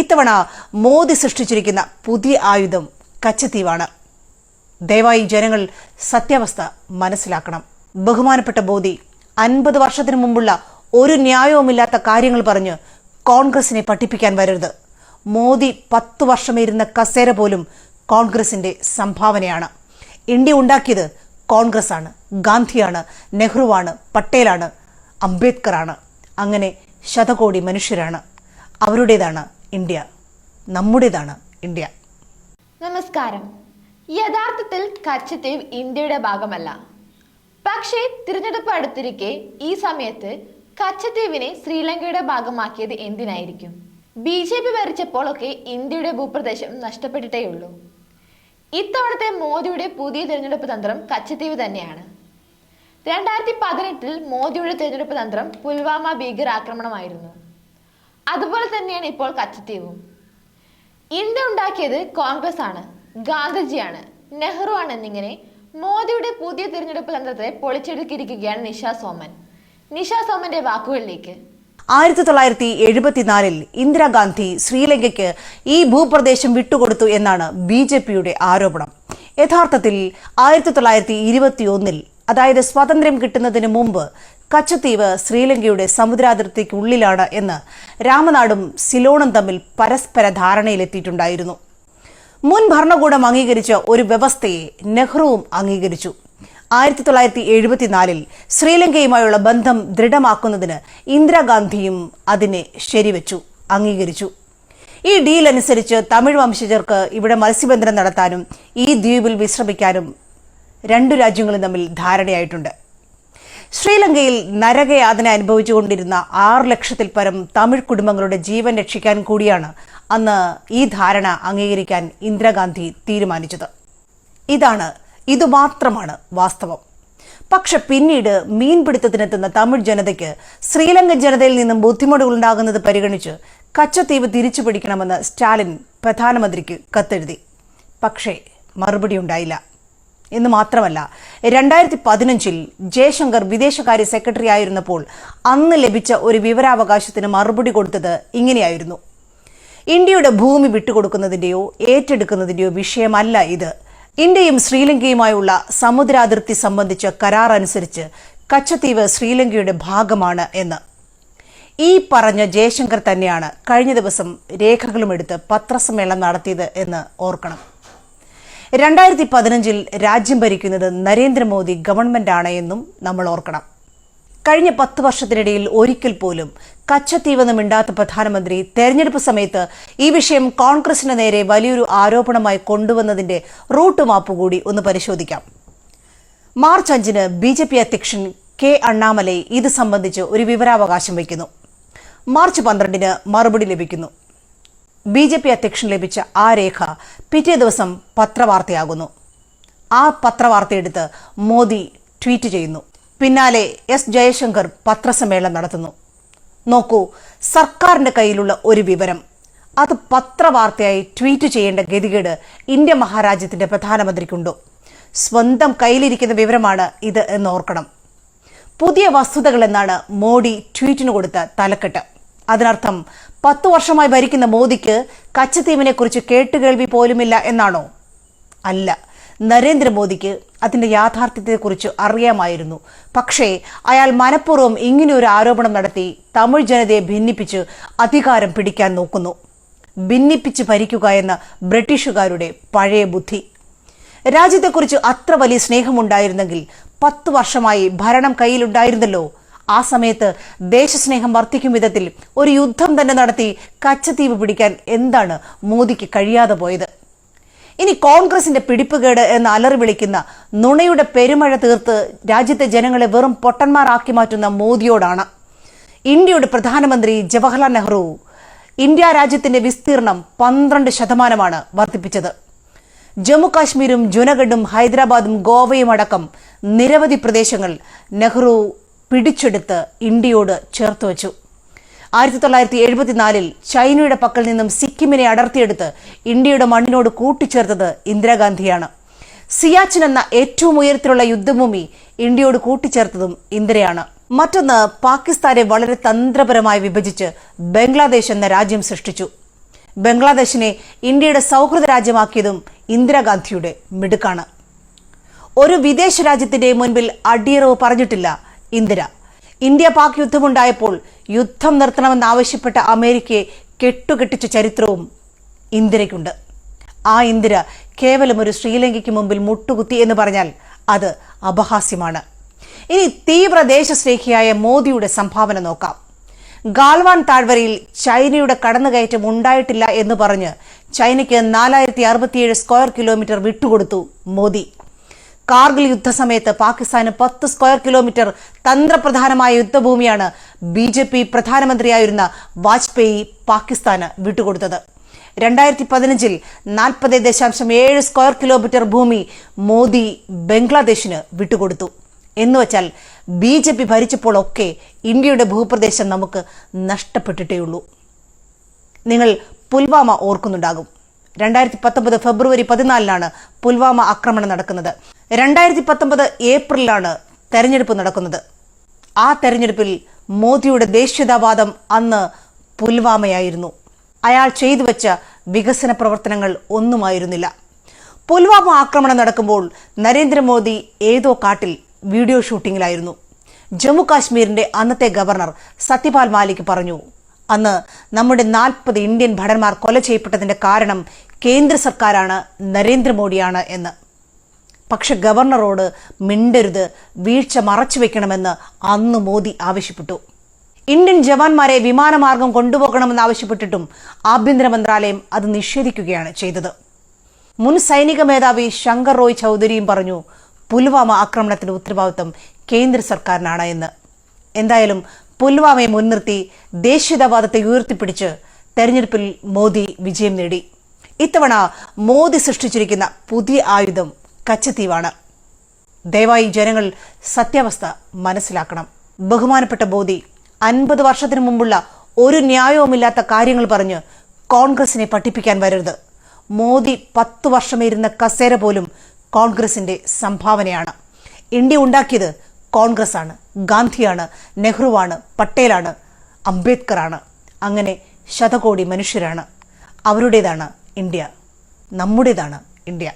ഇത്തവണ മോദി സൃഷ്ടിച്ചിരിക്കുന്ന പുതിയ ആയുധം കച്ചത്തീവാണ്. ദയവായി ജനങ്ങൾ സത്യാവസ്ഥ മനസ്സിലാക്കണം. ബഹുമാനപ്പെട്ട മോദി അൻപത് വർഷത്തിന് മുമ്പുള്ള ഒരു ന്യായവുമില്ലാത്ത കാര്യങ്ങൾ പറഞ്ഞ് കോൺഗ്രസിനെ പഠിപ്പിക്കാൻ വരരുത്. മോദി പത്തു വർഷമേരുന്ന കസേര പോലും കോൺഗ്രസിന്റെ സംഭാവനയാണ്. ഇന്ത്യ ഉണ്ടാക്കിയത് ആണ് ഗാന്ധിയാണ് നെഹ്റുവാണ് പട്ടേലാണ് അംബേദ്കറാണ്. അങ്ങനെ ശതകോടി മനുഷ്യരാണ്. അവരുടേതാണ് ഇന്ത്യ. നമ്മുടേതാണ് ഇന്ത്യ. നമസ്കാരം. യഥാർത്ഥത്തിൽ കച്ചത്തീവ് ഇന്ത്യയുടെ ഭാഗമല്ല. പക്ഷേ തിരഞ്ഞെടുപ്പ് അടുത്തിരിക്കെ ഈ സമയത്ത് കച്ചത്തീവിനെ ശ്രീലങ്കയുടെ ഭാഗമാക്കിയത് എന്തിനായിരിക്കും? ബി ജെ പി ഭരിച്ചപ്പോഴൊക്കെ ഇന്ത്യയുടെ ഭൂപ്രദേശം നഷ്ടപ്പെട്ടിട്ടേയുള്ളൂ ഇത്തവണത്തെ മോദിയുടെ പുതിയ തിരഞ്ഞെടുപ്പ് തന്ത്രം കച്ചത്തീവ് തന്നെയാണ്. രണ്ടായിരത്തി പതിനെട്ടിൽ മോദിയുടെ തിരഞ്ഞെടുപ്പ് തന്ത്രം പുൽവാമ ഭീകരാക്രമണമായിരുന്നു. അതുപോലെ തന്നെയാണ് ഇപ്പോൾ കച്ചത്തീവും. ഇന്ത്യ ഉണ്ടാക്കിയത് കോൺഗ്രസ് ആണ് ഗാന്ധിജിയാണ് നെഹ്റു ആണ് എന്നിങ്ങനെ മോദിയുടെ പുതിയ തിരഞ്ഞെടുപ്പ് തന്ത്രത്തെ പൊളിച്ചെടുക്കിയിരിക്കുകയാണ് നിഷ സോമൻ. നിഷ സോമന്റെ വാക്കുകളിലേക്ക്. ആയിരത്തി തൊള്ളായിരത്തി എഴുപത്തിനാലിൽ ഇന്ദിരാഗാന്ധി ശ്രീലങ്കയ്ക്ക് ഈ ഭൂപ്രദേശം വിട്ടുകൊടുത്തു എന്നാണ് ബി ജെ പിയുടെ ആരോപണം. യഥാർത്ഥത്തിൽ ആയിരത്തി തൊള്ളായിരത്തി ഇരുപത്തിയൊന്നിൽ അതായത് സ്വാതന്ത്ര്യം കിട്ടുന്നതിന് മുമ്പ് കച്ചത്തീവ് ശ്രീലങ്കയുടെ സമുദ്രാതിർത്തിക്കുള്ളിലാണ് എന്ന് രാമനാടും സിലോണും തമ്മിൽ പരസ്പര ധാരണയിലെത്തിയിട്ടുണ്ടായിരുന്നു. മുൻ ഭരണകൂടം അംഗീകരിച്ച ഒരു വ്യവസ്ഥയെ നെഹ്റുവും അംഗീകരിച്ചു. ആയിരത്തി തൊള്ളായിരത്തി എഴുപത്തിനാലിൽ ശ്രീലങ്കയുമായുള്ള ബന്ധം ദൃഢമാക്കുന്നതിന് ഇന്ദിരാഗാന്ധിയും അതിനെ ശരിവെച്ചു അംഗീകരിച്ചു. ഈ ഡീൽ അനുസരിച്ച് തമിഴ് വംശജർക്ക് ഇവിടെ മത്സ്യബന്ധനം നടത്താനും ഈ ദ്വീപിൽ വിശ്രമിക്കാനും രണ്ടു രാജ്യങ്ങളും തമ്മിൽ ധാരണയായിട്ടുണ്ട്. ശ്രീലങ്കയിൽ നരകയാതന അനുഭവിച്ചുകൊണ്ടിരുന്ന ആറ് ലക്ഷത്തിൽ പരം തമിഴ് കുടുംബങ്ങളുടെ ജീവൻ രക്ഷിക്കാൻ കൂടിയാണ് അന്ന് ഈ ധാരണ അംഗീകരിക്കാൻ ഇന്ദിരാഗാന്ധി തീരുമാനിച്ചത്. ഇതാണ് ഇതുമാത്രമാണ് വാസ്തവം. പക്ഷെ പിന്നീട് മീൻപിടുത്തത്തിനെത്തുന്ന തമിഴ് ജനതയ്ക്ക് ശ്രീലങ്കൻ ജനതയിൽ നിന്നും ബുദ്ധിമുട്ടുകൾ ഉണ്ടാകുന്നത് പരിഗണിച്ച് കച്ചത്തീവ് തിരിച്ചു പിടിക്കണമെന്ന് സ്റ്റാലിൻ പ്രധാനമന്ത്രിക്ക് കത്തെഴുതി. പക്ഷേ മറുപടി ഉണ്ടായില്ല. എന്ന് മാത്രമല്ല രണ്ടായിരത്തി പതിനഞ്ചിൽ ജയശങ്കർ വിദേശകാര്യ സെക്രട്ടറി ആയിരുന്നപ്പോൾ അന്ന് ലഭിച്ച ഒരു വിവരാവകാശത്തിന് മറുപടി കൊടുത്തത് ഇങ്ങനെയായിരുന്നു. ഇന്ത്യയുടെ ഭൂമി വിട്ടുകൊടുക്കുന്നതിന്റെയോ ഏറ്റെടുക്കുന്നതിന്റെയോ വിഷയമല്ല ഇത്. ഇന്ത്യയും ശ്രീലങ്കയുമായുള്ള സമുദ്രാതിർത്തി സംബന്ധിച്ച കരാർ അനുസരിച്ച് കച്ചത്തീവ് ശ്രീലങ്കയുടെ ഭാഗമാണ് എന്ന്. ഈ പറഞ്ഞ ജയശങ്കർ തന്നെയാണ് കഴിഞ്ഞ ദിവസം രേഖകളുമെടുത്ത് പത്രസമ്മേളനം നടത്തിയത് എന്ന് ഓർക്കണം. രണ്ടായിരത്തി പതിനഞ്ചിൽ രാജ്യം ഭരിക്കുന്നത് നരേന്ദ്രമോദി ഗവൺമെന്റാണ് എന്നും നമ്മൾ ഓർക്കണം. കഴിഞ്ഞ പത്ത് വർഷത്തിനിടയിൽ ഒരിക്കൽ പോലും കച്ചത്തീവെന്ന് പ്രധാനമന്ത്രി തെരഞ്ഞെടുപ്പ് സമയത്ത് ഈ വിഷയം കോൺഗ്രസിന് നേരെ വലിയൊരു ആരോപണമായി കൊണ്ടുവന്നതിന്റെ റൂട്ട് മാപ്പ് കൂടി ഒന്ന് പരിശോധിക്കാം. മാർച്ച് അഞ്ചിന് ബി ജെ പി അധ്യക്ഷൻ കെ അണ്ണാമലൈ ഇത് സംബന്ധിച്ച് ഒരു വിവരാവകാശം വയ്ക്കുന്നു. മാർച്ച് പന്ത്രണ്ടിന് മറുപടി ലഭിക്കുന്നു. ബി ജെ പി അധ്യക്ഷൻ ലഭിച്ച ആ രേഖ പിറ്റേ ദിവസം പത്രവാർത്തയാകുന്നു. ആ പത്രവാർത്തയെടുത്ത് മോദി ട്വീറ്റ് ചെയ്യുന്നു. പിന്നാലെ എസ് ജയശങ്കർ പത്രസമ്മേളനം നടത്തുന്നു. നോക്കൂ സർക്കാരിന്റെ കയ്യിലുള്ള ഒരു വിവരം. അത് പത്രവാർത്തയായി ട്വീറ്റ് ചെയ്യേണ്ട ഗതികേട് ഇന്ത്യ മഹാരാജ്യത്തിന്റെ പ്രധാനമന്ത്രിക്കുണ്ടോ. സ്വന്തം കയ്യിലിരിക്കുന്ന വിവരമാണ് ഇത് എന്ന് ഓർക്കണം. പുതിയ വസ്തുതകൾ എന്നാണ് മോഡി ട്വീറ്റിന് കൊടുത്ത തലക്കെട്ട്. അതിനർത്ഥം പത്തു വർഷമായി ഭരിക്കുന്ന മോദിക്ക് കച്ചത്തീവിനെ കുറിച്ച് കേട്ടുകേൾവി പോലുമില്ല എന്നാണോ? അല്ല. നരേന്ദ്രമോദിക്ക് അതിന്റെ യാഥാർത്ഥ്യത്തെക്കുറിച്ച് അറിയാമായിരുന്നു. പക്ഷേ അയാൾ മനഃപൂർവം ഇങ്ങനെയൊരു ആരോപണം നടത്തി തമിഴ് ജനതയെ ഭിന്നിപ്പിച്ച് അധികാരം പിടിക്കാൻ നോക്കുന്നു. ഭിന്നിപ്പിച്ച് ഭരിക്കുക എന്ന ബ്രിട്ടീഷുകാരുടെ പഴയ ബുദ്ധി. രാജ്യത്തെക്കുറിച്ച് അത്ര വലിയ സ്നേഹമുണ്ടായിരുന്നെങ്കിൽ പത്തു വർഷമായി ഭരണം കയ്യിലുണ്ടായിരുന്നല്ലോ ആ സമയത്ത് ദേശസ്നേഹം വർദ്ധിക്കും വിധത്തിൽ ഒരു യുദ്ധം തന്നെ നടത്തി കച്ചത്തീവ് പിടിക്കാൻ എന്താണ് മോദിക്ക് കഴിയാതെ പോയത്? ഇനി കോൺഗ്രസിന്റെ പിടിപ്പുകേട് എന്ന് അലറി വിളിക്കുന്ന നുണയുടെ പെരുമഴ തീർത്ത് രാജ്യത്തെ ജനങ്ങളെ വെറും പൊട്ടന്മാരാക്കി മാറ്റുന്ന മോദിയോടാണ്. ഇന്ത്യയുടെ പ്രധാനമന്ത്രി ജവഹർലാൽ നെഹ്റു ഇന്ത്യ രാജ്യത്തിന്റെ വിസ്തീർണം പന്ത്രണ്ട് ശതമാനമാണ് വർദ്ധിപ്പിച്ചത്. ജമ്മു കാശ്മീരും ജുനഗഡും ഹൈദരാബാദും ഗോവയും അടക്കം നിരവധി പ്രദേശങ്ങൾ നെഹ്റു പിടിച്ചെടുത്ത് ഇന്ത്യയോട് ചേർത്ത് വച്ചു. ആയിരത്തി തൊള്ളായിരത്തി എഴുപത്തിനാലിൽ ചൈനയുടെ പക്കൽ നിന്നും സിക്കിമിനെ അടർത്തിയെടുത്ത് ഇന്ത്യയുടെ മണ്ണിനോട് കൂട്ടിച്ചേർത്തത് ഇന്ദിരാഗാന്ധിയാണ്. സിയാച്ചിൻ എന്ന ഏറ്റവും ഉയരത്തിലുള്ള യുദ്ധഭൂമി ഇന്ത്യയോട് കൂട്ടിച്ചേർത്തതും ഇന്ദിരയാണ്. മറ്റൊന്ന് പാകിസ്ഥാനെ വളരെ തന്ത്രപരമായി വിഭജിച്ച് ബംഗ്ലാദേശ് എന്ന രാജ്യം സൃഷ്ടിച്ചു. ബംഗ്ലാദേശിനെ ഇന്ത്യയുടെ സൗഹൃദ രാജ്യമാക്കിയതും ഇന്ദിരാഗാന്ധിയുടെ മിടുക്കാണ്. ഒരു വിദേശ രാജ്യത്തിന്റെ മുൻപിൽ അടിയറവ് പറഞ്ഞിട്ടില്ല ഇന്ദിര. ഇന്ത്യ പാക് യുദ്ധമുണ്ടായപ്പോൾ യുദ്ധം നിർത്തണമെന്നാവശ്യപ്പെട്ട അമേരിക്കയെ കെട്ടുകെട്ടിച്ച ചരിത്രവും ഇന്ദിരയ്ക്കുണ്ട്. ആ ഇന്ദിര കേവലം ഒരു ശ്രീലങ്കയ്ക്ക് മുമ്പിൽ മുട്ടുകുത്തി എന്ന് പറഞ്ഞാൽ അത് അപഹാസ്യമാണ്. ഇനി തീവ്ര ദേശസ്നേഹിയായ മോദിയുടെ സംഭാവന നോക്കാം. ഗാൽവാൻ താഴ്വരയിൽ ചൈനയുടെ കടന്നുകയറ്റം ഉണ്ടായിട്ടില്ല എന്ന് പറഞ്ഞ് ചൈനയ്ക്ക് നാലായിരത്തി അറുപത്തിയേഴ് സ്ക്വയർ കിലോമീറ്റർ വിട്ടുകൊടുത്തു മോദി. കാർഗിൽ യുദ്ധസമയത്ത് പാകിസ്ഥാന് പത്ത് സ്ക്വയർ കിലോമീറ്റർ തന്ത്രപ്രധാനമായ യുദ്ധഭൂമിയാണ് ബി ജെ പി പ്രധാനമന്ത്രിയായിരുന്ന വാജ്പേയി പാകിസ്ഥാന് വിട്ടുകൊടുത്തത്. രണ്ടായിരത്തി പതിനഞ്ചിൽ നാൽപ്പത് ദശാംശം ഏഴ് സ്ക്വയർ കിലോമീറ്റർ ഭൂമി മോദി ബംഗ്ലാദേശിന് വിട്ടുകൊടുത്തു. എന്നുവച്ചാൽ ബി ജെ പി ഭരിച്ചപ്പോഴൊക്കെ ഇന്ത്യയുടെ ഭൂപ്രദേശം നമുക്ക് നഷ്ടപ്പെട്ടിട്ടേയുള്ളൂ. നിങ്ങൾ പുൽവാമ ഓർക്കുന്നുണ്ടാകും. രണ്ടായിരത്തി പത്തൊമ്പത് ഫെബ്രുവരി പതിനാലിനാണ് പുൽവാമ ആക്രമണം നടക്കുന്നത്. രണ്ടായിരത്തി പത്തൊമ്പത് ഏപ്രിലാണ് തെരഞ്ഞെടുപ്പ് നടക്കുന്നത്. ആ തെരഞ്ഞെടുപ്പിൽ മോദിയുടെ ദേശീയതാവാദം അന്ന് പുൽവാമയായിരുന്നു. അയാൾ ചെയ്തു വെച്ച വികസന പ്രവർത്തനങ്ങൾ ഒന്നുമായിരുന്നില്ല. പുൽവാമ ആക്രമണം നടക്കുമ്പോൾ നരേന്ദ്രമോദി ഏതോ കാട്ടിൽ വീഡിയോ ഷൂട്ടിങ്ങിലായിരുന്നു. ജമ്മു കാശ്മീരിന്റെ അന്നത്തെ ഗവർണർ സത്യപാൽ മാലിക് പറഞ്ഞു അന്ന് നമ്മുടെ നാൽപ്പത് ഇന്ത്യൻ ഭടന്മാർ കൊല ചെയ്യപ്പെട്ടതിന്റെ കാരണം കേന്ദ്ര സർക്കാരാണ് നരേന്ദ്രമോദിയാണ് എന്ന്. പക്ഷെ ഗവർണറോട് മിണ്ടരുത് വീഴ്ച മറച്ചു വെക്കണമെന്ന് അന്ന് മോദി ആവശ്യപ്പെട്ടു. ഇന്ത്യൻ ജവാന്മാരെ വിമാനമാർഗം കൊണ്ടുപോകണമെന്ന് ആവശ്യപ്പെട്ടിട്ടും ആഭ്യന്തര മന്ത്രാലയം അത് നിഷേധിക്കുകയാണ് ചെയ്തത്. മുൻ സൈനിക മേധാവി ശങ്കർ റോയ് ചൗധരിയും പറഞ്ഞു പുൽവാമ ആക്രമണത്തിന്റെ ഉത്തരവാദിത്വം കേന്ദ്ര സർക്കാരിനാണ് എന്ന്. എന്തായാലും പുൽവാമയെ മുൻനിർത്തി ദേശീയതാവാദത്തെ ഉയർത്തിപ്പിടിച്ച് തെരഞ്ഞെടുപ്പിൽ മോദി വിജയം നേടി. ഇത്തവണ മോദി സൃഷ്ടിച്ചിരിക്കുന്ന പുതിയ ആയുധം കച്ചത്തീവാണ് ദയവായി ജനങ്ങൾ സത്യാവസ്ഥ മനസ്സിലാക്കണം. ബഹുമാനപ്പെട്ട ബോധി അൻപത് വർഷത്തിനു മുമ്പുള്ള ഒരു ന്യായവുമില്ലാത്ത കാര്യങ്ങൾ പറഞ്ഞ് കോൺഗ്രസിനെ പഠിപ്പിക്കാൻ വരരുത്. മോദി പത്ത് വർഷമേരുന്ന കസേര പോലും കോൺഗ്രസിന്റെ സംഭാവനയാണ്. ഇന്ത്യ ഉണ്ടാക്കിയത് കോൺഗ്രസ് ആണ് ഗാന്ധിയാണ് നെഹ്റുവാണ് പട്ടേലാണ് അംബേദ്കറാണ്. അങ്ങനെ ശതകോടി മനുഷ്യരാണ്. അവരുടേതാണ് ഇന്ത്യ നമ്മുടേതാണ് ഇന്ത്യ.